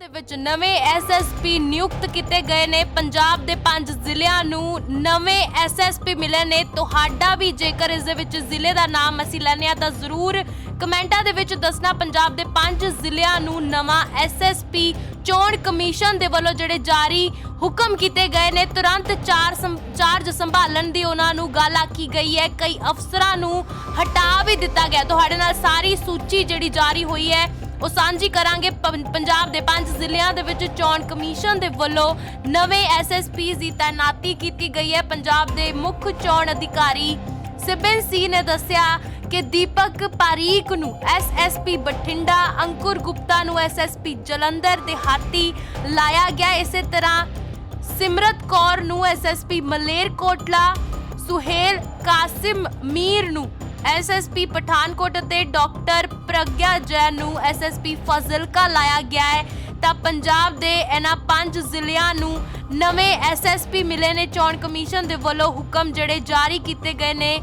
ਦੇ ਵਿੱਚ ਨਵੇਂ ਐਸਐਸਪੀ ਨਿਯੁਕਤ ਕੀਤੇ ਗਏ ਨੇ। ਪੰਜਾਬ ਦੇ ਪੰਜ ਜ਼ਿਲ੍ਹਿਆਂ ਨੂੰ ਨਵੇਂ ਐਸਐਸਪੀ ਮਿਲੇ ਨੇ। ਤੁਹਾਡਾ ਵੀ ਜੇਕਰ ਇਸ ਦੇ ਵਿੱਚ ਜ਼ਿਲ੍ਹੇ ਦਾ ਨਾਮ ਅਸੀਂ ਲੈਂਦੇ ਹਾਂ, ਤਾਂ ਜ਼ਰੂਰ ਕਮੈਂਟਾਂ ਦੇ ਵਿੱਚ ਦੱਸਣਾ। ਪੰਜਾਬ ਦੇ ਪੰਜ ਜ਼ਿਲ੍ਹਿਆਂ ਨੂੰ ਨਵਾਂ ਐਸਐਸਪੀ ਚੋਣ ਕਮਿਸ਼ਨ ਦੇ ਵੱਲੋਂ ਜਿਹੜੇ ਜਾਰੀ ਹੁਕਮ ਕੀਤੇ ਗਏ ਨੇ, ਤੁਰੰਤ ਚਾਰ ਸੰ- ਚਾਰਜ ਸੰਭਾਲਣ ਦੀ ਉਹਨਾਂ ਨੂੰ ਗੱਲ ਆਖੀ ਗਈ ਹੈ। ਕਈ ਅਫਸਰਾਂ ਨੂੰ ਹਟਾ ਵੀ ਦਿੱਤਾ ਗਿਆ। ਤੁਹਾਡੇ ਨਾਲ ਸਾਰੀ ਸੂਚੀ ਜਿਹੜੀ ਜਾਰੀ ਹੋਈ ਹੈ ਉਹ ਸਾਂਝੀ ਕਰਾਂਗੇ ਪੰਜਾਬ ਦੇ ਪੰਜ ਜ਼ਿਲ੍ਹਿਆਂ ਦੇ ਵਿੱਚ ਚੋਣ ਕਮਿਸ਼ਨ ਦੇ ਵੱਲੋਂ ਨਵੇਂ ਐਸਐਸਪੀ ਦੀ ਤਾਇਨਾਤੀ ਕੀਤੀ ਗਈ ਹੈ। ਪੰਜਾਬ ਦੇ ਮੁੱਖ ਚੋਣ ਅਧਿਕਾਰੀ ਸਿਬਨ ਸੀ ਨੇ ਦੱਸਿਆ ਕਿ ਦੀਪਕ ਪਾਰੀਕ ਨੂੰ ਐਸਐਸਪੀ ਬਠਿੰਡਾ, ਅੰਕੁਰ ਗੁਪਤਾ ਨੂੰ ਐਸਐਸਪੀ ਜਲੰਧਰ ਦੇ ਹਾਤੀ ਲਾਇਆ ਗਿਆ। ਇਸੇ ਤਰ੍ਹਾਂ ਸਿਮਰਤ ਕੌਰ ਨੂੰ ਐਸਐਸਪੀ ਮਲੇਰਕੋਟਲਾ, ਸੁਹੇਲ ਕਾਸਿਮ ਮੀਰ ਨੂੰ ਐਸਐਸਪੀ ਪਠਾਨਕੋਟ ਅਤੇ ਡਾਕਟਰ ਪ੍ਰਗਿਆ ਜੈਨ ਨੂੰ ਐਸਐਸਪੀ ਫਜ਼ਲਕਾ ਲਾਇਆ ਗਿਆ ਹੈ। ਤਾਂ ਪੰਜਾਬ ਦੇ ਇਹਨਾਂ ਪੰਜ ਜ਼ਿਲ੍ਹਿਆਂ ਨੂੰ ਨਵੇਂ ਐਸਐਸਪੀ ਮਿਲੇ ਨੇ। ਚੋਣ ਕਮਿਸ਼ਨ ਦੇ ਵੱਲੋਂ ਹੁਕਮ ਜਿਹੜੇ ਜਾਰੀ ਕੀਤੇ ਗਏ ਨੇ।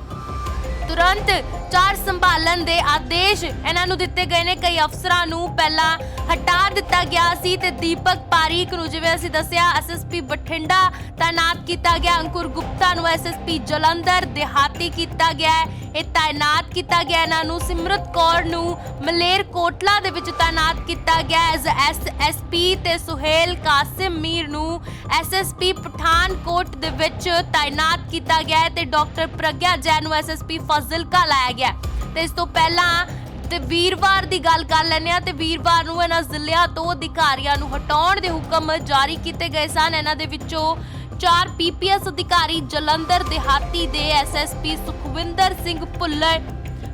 ਤੁਰੰਤ ਚਾਰ ਸੰਭਾਲਣ ਦੇ ਆਦੇਸ਼ ਇਹਨਾਂ ਨੂੰ ਦਿੱਤੇ ਗਏ ਨੇ। ਕਈ ਅਫਸਰਾਂ ਨੂੰ ਪਹਿਲਾਂ ਹਟਾ ਦਿੱਤਾ ਗਿਆ ਸੀ ਤੇ ਦੀਪਕ ਪਾਰੀਕ ਨੂੰ ਜਿਵੇਂ ਅਸੀਂ ਦੱਸਿਆ ਐਸਐਸਪੀ ਬਠਿੰਡਾ ਤਾਇਨਾਤ ਕੀਤਾ ਗਿਆ। ਅੰਕੁਰ ਗੁਪਤਾ ਨੂੰ ਐਸਐਸਪੀ ਜਲੰਧਰ ਦਿਹਾਤੀ ਕੀਤਾ ਗਿਆ ਇਹ ਤਾਇਨਾਤ ਕੀਤਾ ਗਿਆ। ਇਹਨਾਂ ਨੂੰ ਸਿਮਰਤ ਕੌਰ ਨੂੰ ਮਲੇਰ ਕੋਟਲਾ ਦੇ ਵਿੱਚ ਤਾਇਨਾਤ ਕੀਤਾ ਗਿਆ ਐਜ਼ ਐਸਐਸਪੀ ਤੇ ਸੁਹੇਲ ਕਾਸਿਮ ਮੀਰ ਨੂੰ ਐਸਐਸਪੀ ਪਠਾਨਕੋਟ ਦੇ ਵਿੱਚ ਤਾਇਨਾਤ ਕੀਤਾ ਗਿਆ ਤੇ ਡਾਕਟਰ ਪ੍ਰਗਿਆ ਜੈਨ ਨੂੰ ਐਸਐਸਪੀ ਫਜ਼ਲਕਾ ਲਾਇਆ ਗਿਆ ਹੈ। ਤੇ ਇਸ ਤੋਂ ਪਹਿਲਾਂ ਤੇ ਵੀਰਵਾਰ ਦੀ ਗੱਲ ਕਰ ਲੈਂਦੇ ਆ ਤੇ ਵੀਰਵਾਰ ਨੂੰ ਇਹਨਾਂ ਜ਼ਿਲ੍ਹਿਆਂ ਤੋਂ ਅਧਿਕਾਰੀਆਂ ਨੂੰ ਹਟਾਉਣ ਦੇ ਹੁਕਮ ਜਾਰੀ ਕੀਤੇ ਗਏ ਸਨ ਇਹਨਾਂ ਦੇ ਵਿੱਚੋਂ ਚਾਰ ਪੀਪੀਐਸ ਅਧਿਕਾਰੀ ਜਲੰਧਰ, ਦਿਹਾਤੀ ਦੇ ਐਸਐਸਪੀ ਸੁਖਵਿੰਦਰ ਸਿੰਘ ਭੁੱਲਰ,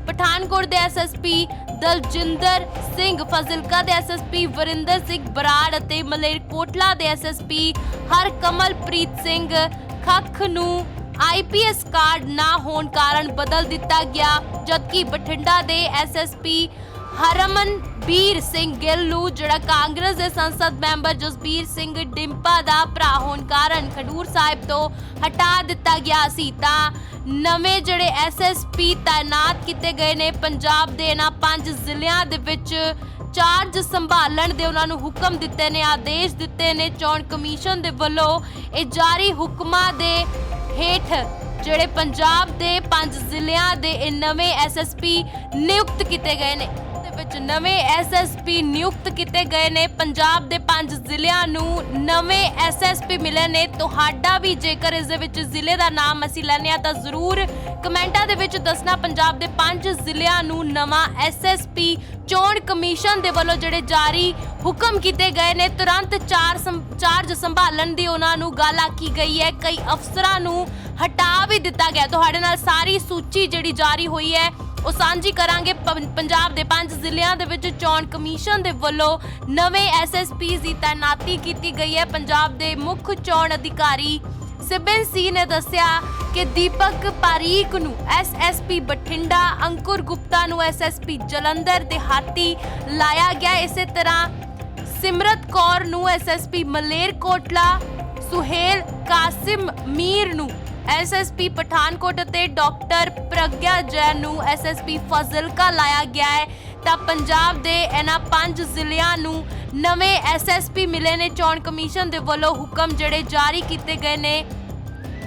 ਪਠਾਨਕੋਟ ਦੇ ਐਸਐਸਪੀ ਦਲਜਿੰਦਰ ਸਿੰਘ, ਫਜ਼ਿਲਕਾ ਦੇ ਐਸਐਸਪੀ ਵਰਿੰਦਰ ਸਿੰਘ ਬਰਾੜ ਅਤੇ ਮਲੇਰਕੋਟਲਾ ਦੇ ਐਸਐਸਪੀ ਹਰਕਮਲਪ੍ਰੀਤ ਸਿੰਘ ਖੱਖ ਨੂੰ ਆਈਪੀਐਸ ਕਾਰਡ ਨਾ ਹੋਣ ਕਾਰਨ ਬਦਲ ਦਿੱਤਾ ਗਿਆ, ਜਦਕਿ ਬਠਿੰਡਾ ਦੇ ਐਸਐਸਪੀ ਹਰਮਨ ਵੀਰ ਸਿੰਘ ਗਿੱਲ ਨੂੰ, ਜਿਹੜਾ ਕਾਂਗਰਸ ਦੇ ਸੰਸਦ ਮੈਂਬਰ ਜਸਬੀਰ ਸਿੰਘ ਡਿੰਪਾ ਦਾ ਭਰਾ ਹੋਣ ਕਾਰਨ ਖਡੂਰ ਸਾਹਿਬ ਤੋਂ ਹਟਾ ਦਿੱਤਾ ਗਿਆ ਸੀ, ਤਾਂ ਨਵੇਂ ਜਿਹੜੇ ਐਸਐਸਪੀ ਤਾਇਨਾਤ ਕੀਤੇ ਗਏ ਨੇ, ਪੰਜਾਬ ਦੇ ਇਹਨਾਂ ਪੰਜ ਜ਼ਿਲ੍ਹਿਆਂ ਦੇ ਵਿੱਚ ਚਾਰਜ ਸੰਭਾਲਣ ਦੇ ਉਹਨਾਂ ਨੂੰ ਹੁਕਮ ਦਿੱਤੇ ਨੇ, ਆਦੇਸ਼ ਦਿੱਤੇ ਨੇ, ਚੋਣ ਕਮਿਸ਼ਨ ਦੇ ਵੱਲੋਂ ਇਹ ਜਾਰੀ ਹੁਕਮਾਂ ਦੇ ਹੇਠ ਜਿਹੜੇ ਪੰਜਾਬ ਦੇ ਪੰਜ ਜ਼ਿਲ੍ਹਿਆਂ ਦੇ ਇਹ ਨਵੇਂ ਐਸਐਸਪੀ ਨਿਯੁਕਤ ਕੀਤੇ ਗਏ ਨੇ। ਵਿੱਚ ਨਵੇਂ ਐਸਐਸਪੀ ਨਿਯੁਕਤ ਕੀਤੇ ਗਏ ਨੇ। ਪੰਜਾਬ ਦੇ ਪੰਜ ਜ਼ਿਲ੍ਹਿਆਂ ਨੂੰ ਨਵੇਂ ਐਸਐਸਪੀ ਮਿਲੇ ਨੇ। ਤੁਹਾਡਾ ਵੀ ਜੇਕਰ ਇਸ ਦੇ ਵਿੱਚ ਜ਼ਿਲ੍ਹੇ ਦਾ ਨਾਮ ਅਸੀਂ ਲੈਂਦੇ ਹਾਂ, ਤਾਂ ਜ਼ਰੂਰ ਕਮੈਂਟਾਂ ਦੇ ਵਿੱਚ ਦੱਸਣਾ। ਪੰਜਾਬ ਦੇ ਪੰਜ ਜ਼ਿਲ੍ਹਿਆਂ ਨੂੰ ਨਵਾਂ ਐਸਐਸਪੀ ਚੋਣ ਕਮਿਸ਼ਨ ਦੇ ਵੱਲੋਂ ਜਿਹੜੇ ਜਾਰੀ ਹੁਕਮ ਕੀਤੇ ਗਏ ਨੇ, ਤੁਰੰਤ ਚਾਰ ਚਾਰਜ ਸੰਭਾਲਣ ਦੀ ਉਹਨਾਂ ਨੂੰ ਗੱਲ ਆਖੀ ਗਈ ਹੈ। ਕਈ ਅਫਸਰਾਂ ਨੂੰ ਹਟਾ ਵੀ ਦਿੱਤਾ ਗਿਆ। ਤੁਹਾਡੇ ਨਾਲ ਸਾਰੀ ਸੂਚੀ ਜਿਹੜੀ ਜਾਰੀ ਹੋਈ ਹੈ ਉਹ ਸਾਂਝੀ ਕਰਾਂਗੇ ਪੰ- ਪੰਜਾਬ ਦੇ ਪੰਜ ਜ਼ਿਲ੍ਹਿਆਂ ਦੇ ਵਿੱਚ ਚੋਣ ਕਮਿਸ਼ਨ ਦੇ ਵੱਲੋਂ ਨਵੇਂ ਐਸਐਸਪੀ ਦੀ ਤਾਇਨਾਤੀ ਕੀਤੀ ਗਈ ਹੈ। ਪੰਜਾਬ ਦੇ ਮੁੱਖ ਚੋਣ ਅਧਿਕਾਰੀ ਸਿਬਨ ਸੀ ਨੇ ਦੱਸਿਆ ਕਿ ਦੀਪਕ ਪਾਰੀਕ ਨੂੰ ਐਸਐਸਪੀ ਬਠਿੰਡਾ, ਅੰਕੁਰ ਗੁਪਤਾ ਨੂੰ ਐਸਐਸਪੀ ਜਲੰਧਰ ਦਿਹਾਤੀ ਲਾਇਆ ਗਿਆ। ਇਸੇ ਤਰ੍ਹਾਂ ਸਿਮਰਤ ਕੌਰ ਨੂੰ ਐਸਐਸਪੀ ਮਲੇਰਕੋਟਲਾ, ਸੁਹੇਲ ਕਾਸਿਮ ਮੀਰ ਨੂੰ ਐਸਐਸਪੀ ਪਠਾਨਕੋਟ ਅਤੇ ਡਾਕਟਰ ਪ੍ਰਗਿਆ ਜੈਨ ਨੂੰ ਐਸਐਸਪੀ ਫਜ਼ਲਕਾ ਲਾਇਆ ਗਿਆ ਹੈ। ਤਾਂ ਪੰਜਾਬ ਦੇ ਇਹਨਾਂ ਪੰਜ ਜ਼ਿਲ੍ਹਿਆਂ ਨੂੰ ਨਵੇਂ ਐਸਐਸਪੀ ਮਿਲੇ ਨੇ। ਚੋਣ ਕਮਿਸ਼ਨ ਦੇ ਵੱਲੋਂ ਹੁਕਮ ਜਿਹੜੇ ਜਾਰੀ ਕੀਤੇ ਗਏ ਨੇ।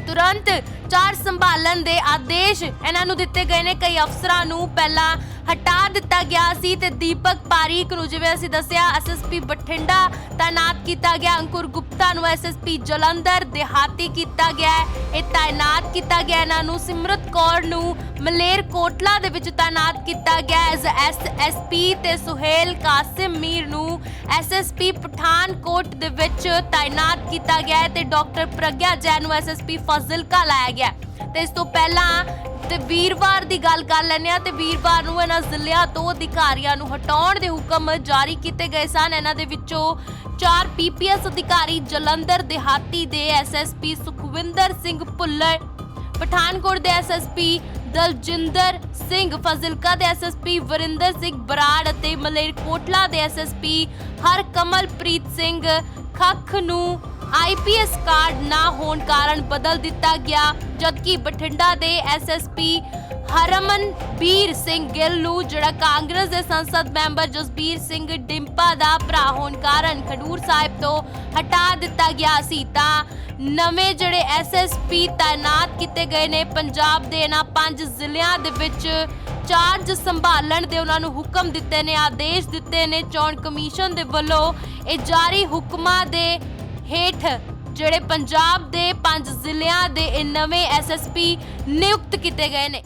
ਤੁਰੰਤ ਚਾਰ ਸੰਭਾਲਣ ਦੇ ਆਦੇਸ਼ ਇਹਨਾਂ ਨੂੰ ਦਿੱਤੇ ਗਏ ਨੇ। ਕਈ ਅਫਸਰਾਂ ਨੂੰ ਪਹਿਲਾਂ ਹਟਾ ਦਿੱਤਾ ਗਿਆ ਸੀ ਤੇ ਦੀਪਕ ਪਾਰੀਕ ਨੂੰ ਜਿਵੇਂ ਅਸੀਂ ਦੱਸਿਆ ਐਸਐਸਪੀ ਬਠਿੰਡਾ ਤਾਇਨਾਤ ਕੀਤਾ ਗਿਆ, ਅੰਕੁਰ ਗੁਪਤਾ ਨੂੰ ਐਸਐਸਪੀ ਜਲੰਧਰ, ਦਿਹਾਤੀ ਕੀਤਾ ਗਿਆ ਇਹ ਤਾਇਨਾਤ ਕੀਤਾ ਗਿਆ ਇਹਨਾਂ ਨੂੰ। ਸਿਮਰਤ ਕੌਰ ਨੂੰ ਮਲੇਰ ਕੋਟਲਾ ਦੇ ਵਿੱਚ ਤਾਇਨਾਤ ਕੀਤਾ ਗਿਆ ਐਸ ਐਸਐਸਪੀ ਤੇ ਸੁਹੇਲ ਕਾਸਿਮ ਮੀਰ ਨੂੰ ਐਸਐਸਪੀ ਪਠਾਨਕੋਟ ਦੇ ਵਿੱਚ ਤਾਇਨਾਤ ਕੀਤਾ ਗਿਆ ਤੇ ਡਾਕਟਰ ਪ੍ਰਗਿਆ ਜੈਨ ਨੂੰ ਐਸਐਸਪੀ ਫਜ਼ਲਕਾ ਲਾਇਆ ਗਿਆ ਹੈ। ਤੇ ਇਸ ਤੋਂ ਪਹਿਲਾਂ ਤੇ ਵੀਰਵਾਰ ਦੀ ਗੱਲ ਕਰ ਲੈਂਦੇ ਆ ਤੇ ਵੀਰਵਾਰ ਨੂੰ ਇਹਨਾਂ ਜ਼ਿਲ੍ਹਿਆਂ ਤੋਂ ਅਧਿਕਾਰੀਆਂ ਨੂੰ ਹਟਾਉਣ ਦੇ ਹੁਕਮ ਜਾਰੀ ਕੀਤੇ ਗਏ ਸਨ ਇਹਨਾਂ ਦੇ ਵਿੱਚੋਂ ਚਾਰ ਪੀਪੀਐਸ ਅਧਿਕਾਰੀ ਜਲੰਧਰ, ਦਿਹਾਤੀ ਦੇ ਐਸਐਸਪੀ ਸੁਖਵਿੰਦਰ ਸਿੰਘ ਭੁੱਲਰ, ਪਠਾਨਕੋਟ ਦੇ ਐਸਐਸਪੀ ਦਲਜਿੰਦਰ ਸਿੰਘ, ਫਜ਼ਿਲਕਾ ਦੇ ਐਸਐਸਪੀ ਵਰਿੰਦਰ ਸਿੰਘ ਬਰਾੜ ਅਤੇ ਮਲੇਰਕੋਟਲਾ ਦੇ ਐਸਐਸਪੀ ਹਰਕਮਲਪ੍ਰੀਤ ਸਿੰਘ ਖੱਖ ਨੂੰ ਆਈਪੀਐਸ ਕਾਰਡ ਨਾ ਹੋਣ ਕਾਰਨ ਬਦਲ ਦਿੱਤਾ ਗਿਆ, ਜਦਕਿ ਬਠਿੰਡਾ ਦੇ ਐਸਐਸਪੀ ਹਰਮਨਬੀਰ ਸਿੰਘ ਗਿੱਲ ਨੂੰ, ਜਿਹੜਾ ਕਾਂਗਰਸ ਦੇ ਸੰਸਦ ਮੈਂਬਰ ਜਸਬੀਰ ਸਿੰਘ ਡਿੰਪਾ ਦਾ ਭਰਾ ਹੋਣ ਕਾਰਨ ਖਡੂਰ ਸਾਹਿਬ ਤੋਂ ਹਟਾ ਦਿੱਤਾ ਗਿਆ ਸੀ, ਤਾਂ ਨਵੇਂ ਜਿਹੜੇ ਐਸਐਸਪੀ ਤਾਇਨਾਤ ਕੀਤੇ ਗਏ ਨੇ, ਪੰਜਾਬ ਦੇ ਇਹਨਾਂ ਪੰਜ ਜ਼ਿਲ੍ਹਿਆਂ ਦੇ ਵਿੱਚ ਚਾਰਜ ਸੰਭਾਲਣ ਦੇ ਉਹਨਾਂ ਨੂੰ ਹੁਕਮ ਦਿੱਤੇ ਨੇ, ਆਦੇਸ਼ ਦਿੱਤੇ ਨੇ, ਚੋਣ ਕਮਿਸ਼ਨ ਦੇ ਵੱਲੋਂ ਇਹ ਜਾਰੀ ਹੁਕਮਾਂ ਦੇ ਹੇਠ ਜਿਹੜੇ ਪੰਜਾਬ ਦੇ ਪੰਜ ਜ਼ਿਲ੍ਹਿਆਂ ਦੇ ਇਹ ਨਵੇਂ ਐਸਐਸਪੀ ਨਿਯੁਕਤ ਕੀਤੇ ਗਏ ਨੇ।